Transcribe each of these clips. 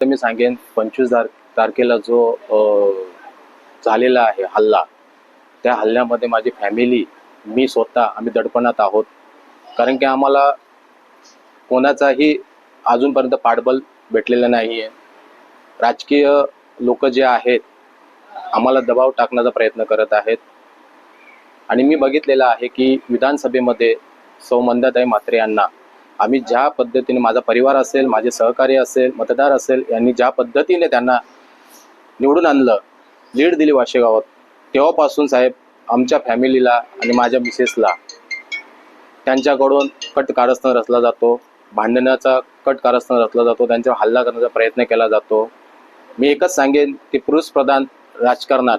तर मी सांगेन पंचवीस तार तारखेला जो झालेला आहे हल्ला त्या हल्ल्यामध्ये माझी फॅमिली मी स्वतः आम्ही दडपणात आहोत. कारण की आम्हाला कोणाचाही अजूनपर्यंत पाठबल भेटलेलं नाही आहे राजकीय लोक जे आहेत आम्हाला दबाव टाकण्याचा प्रयत्न करत आहेत. आणि मी बघितलेलं आहे की विधानसभेमध्ये सौ मंदाताई म्हात्रे यांना आम्ही ज्या पद्धतीने माझा परिवार असेल माझे सहकारी असेल मतदार असेल यांनी ज्या पद्धतीने त्यांना निवडून आणलं लीड दिली वाशेगावात तेव्हापासून साहेब आमच्या फॅमिलीला आणि माझ्या मिसेसला त्यांच्याकडून कट कारस्थान रचला जातो भांडण्याचा कट कारस्थान रचला जातो त्यांच्यावर हल्ला करण्याचा प्रयत्न केला जातो. मी एकच सांगेन की पुरुष प्रधान राजकारणात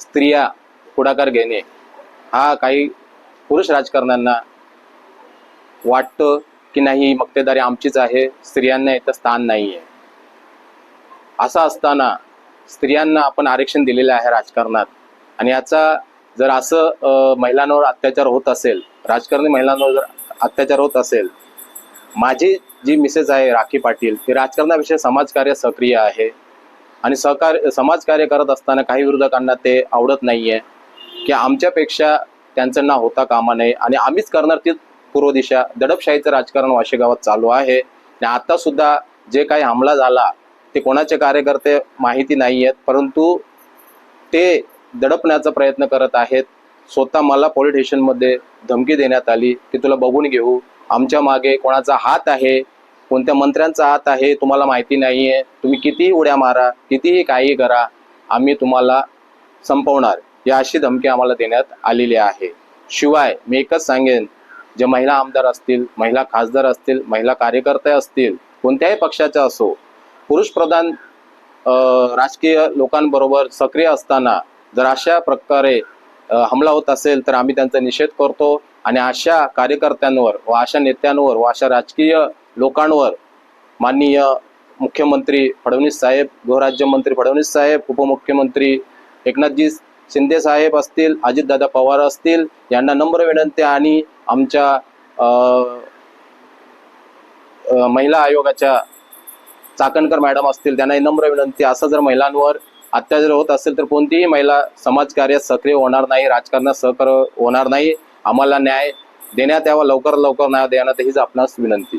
स्त्रिया पुढाकार घेणे हा काही पुरुष राजकारण्यांना वाटतं की नाही मक्तेदारी आमचीच आहे स्त्रियांना इथं स्थान नाही आहे असं असताना स्त्रियांना आपण आरक्षण दिलेलं आहे राजकारणात. आणि याचा जर असं महिलांवर अत्याचार होत असेल राजकारणी महिलांवर जर अत्याचार होत असेल माझी जी मिसेस आहे राखी पाटील ती राजकारणाविषयी समाजकार्य सक्रिय आहे. आणि सहकार्य समाजकार्य करत असताना काही विरोधकांना ते आवडत नाही आहे की आमच्यापेक्षा त्यांचं नाव होता कामा नये. आणि आम्हीच करणार ती पूर्व दिशा दडपशाहीचं राजकारण वाशेगावात चालू आहे. आणि आता सुद्धा जे काही हमला झाला ते कोणाचे कार्यकर्ते माहिती नाही आहेत परंतु ते दडपण्याचा प्रयत्न करत आहेत. स्वतः मला पोलीस स्टेशनमध्ये धमकी देण्यात आली की तुला बघून घेऊ आमच्या मागे कोणाचा हात आहे कोणत्या मंत्र्यांचा हात आहे तुम्हाला माहिती नाही आहे तुम्ही कितीही उड्या मारा कितीही काही करा आम्ही तुम्हाला संपवणार. या अशी धमकी आम्हाला देण्यात आलेली आहे. शिवाय मी एकच सांगेन जे महिला आमदार असतील महिला खासदार असतील महिला कार्यकर्ते असतील कोणत्याही पक्षाच्या असो पुरुष प्रधान राजकीय लोकांबरोबर सक्रिय असताना जर अशा प्रकारे हमला होत असेल तर आम्ही त्यांचा निषेध करतो आणि अशा कार्यकर्त्यांवर व अशा नेत्यांवर व अशा राजकीय लोकांवर माननीय मुख्यमंत्री फडणवीस साहेब गृहराज्यमंत्री फडणवीस साहेब उपमुख्यमंत्री एकनाथजी शिंदे साहेब असतील अजितदादा पवार असतील यांना नम्र विनंती आणि आमच्या अं, महिला आयोगाच्या चाकणकर मॅडम असतील त्यांनाही नम्र विनंती. असं जर महिलांवर अत्याचार होत असेल तर कोणतीही महिला समाजकार्यात सक्रिय होणार नाही राजकारणात सहकार्य होणार नाही. आम्हाला न्याय देण्यात यावा लवकर लवकर न्याय देण्यात हीच आपणास विनंती.